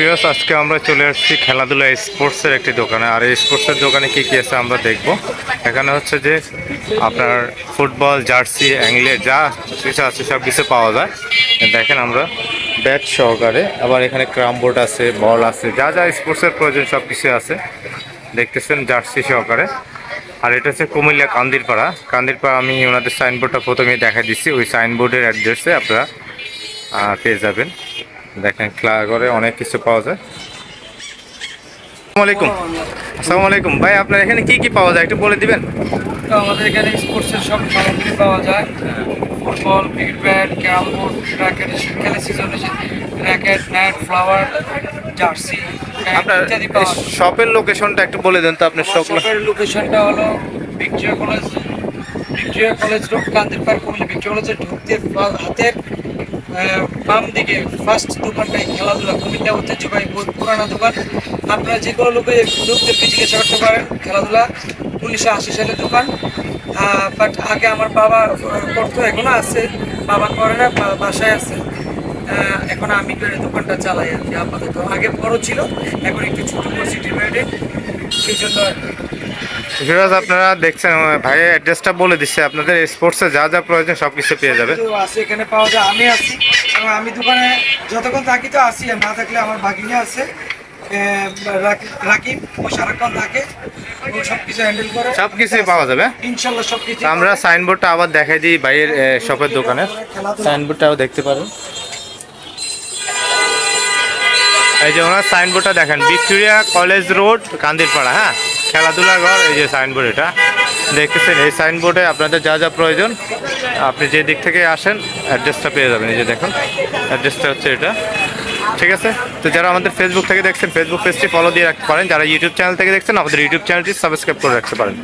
Viewers, আজকে আমরা চলে আসছি খেলাধুলা স্পোর্টসের একটি দোকানে। আর এই স্পোর্টসের দোকানে কি কি আছে আমরা দেখব। এখানে হচ্ছে যে আপনার ফুটবল, জার্সি, অ্যাংলে যা কিছু আছে সব কিছু পাওয়া যায়। দেখেন আমরা ব্যাট সহকারে। আবার এখানে ক্রাম বোর্ড আছে, বল আছে, যা যা স্পোর্টসের প্রয়োজন সব কিছু আছে। দেখতেছেন জার্সি সহকারে। আর এটা হচ্ছে কুমিল্লা কান্দিরপাড়া। কান্দিরপাড়া, আমি ওনাদের সাইনবোর্ডটা প্রথমে দেখা দিচ্ছি। ওই সাইনবোর্ডের অ্যাড্রেসে আপনারা পেয়ে যাবেন। দেখেন ক্লা করে অনেক কিছু পাওয়া যায়। আসসালামু আলাইকুম আসসালামু আলাইকুম ভাই আপনার এখানে কি কি পাওয়া যায়? একটু বলে দিবেন। তো আমাদের এখানে স্পোর্টসের সব সামগ্রী পাওয়া যায়। Football cricket bat carrom board racket খেলা season racket net flower jersey আপনার শপের লোকেশনটা একটু বলে দেন তো আপনার শপ শপের লোকেশনটা হলো Victoria college Victoria college road Kandirpar Cumilla Victoria কলেজের ঢুকতে হাতের বাম দিকে ফার্স্ট দোকানটাই খেলাধুলা, কুমিল্লা ঐতিহ্যবাহী পুরানো দোকান। আপনারা যে কোনো লোকে ঢুকতে জিজ্ঞাসা করতে পারেন খেলাধুলা উনিশশো আশি সালের দোকান। বাট আগে আমার বাবা করতো, এখনও আছে। বাবা করে না বাসায় আছে। এখন আমি করে দোকানটা চালাই আর কি আপাতত। আগে বড় ছিল, এখন একটু ছোট করছি ডিভাইডেড ফিরোজ আপনারা দেখছেন ভাইয়ের অ্যাড্রেসটা বলে দিচ্ছে। আপনাদের স্পোর্টসে যা যা প্রয়োজন সব কিছু পেয়ে যাবে আছে এখানে পাওয়া যায় আমি আছি। এবং আমি দোকানে যতক্ষণ থাকি তো আসি না থাকলে আমার বাগিনা আছে রাকিব ও সারাক্ষণ থাকে। সব কিছু হ্যান্ডেল করে। সব কিছুই পাওয়া যাবে। ইনশাল্লাহ সব কিছু আমরা সাইনবোর্ডটা আবার দেখাই দিই ভাইয়ের শপের দোকানের। সাইনবোর্ডটাও দেখতে পারেন। এই যে ওনার সাইনবোর্ডটা দেখেন, ভিক্টোরিয়া কলেজ রোড, কান্দিরপাড়া হ্যাঁ? খেলাধুলা ঘর, এই যে সাইনবোর্ড এটা। দেখতেছেন, এই সাইনবোর্ডে আপনাদের যা যা প্রয়োজন, আপনি যে দিক থেকে আসেন অ্যাড্রেসটা পেয়ে যাবেন। এই যে দেখুন অ্যাড্রেসটা হচ্ছে এটা। ঠিক আছে? তো যারা আমাদের ফেসবুক থেকে দেখছেন ফেসবুক পেজটি ফলো দিয়ে রাখতে পারেন। যারা ইউটিউব চ্যানেল থেকে দেখছেন, আমাদের ইউটিউব চ্যানেলটি সাবস্ক্রাইব করে রাখতে পারেন।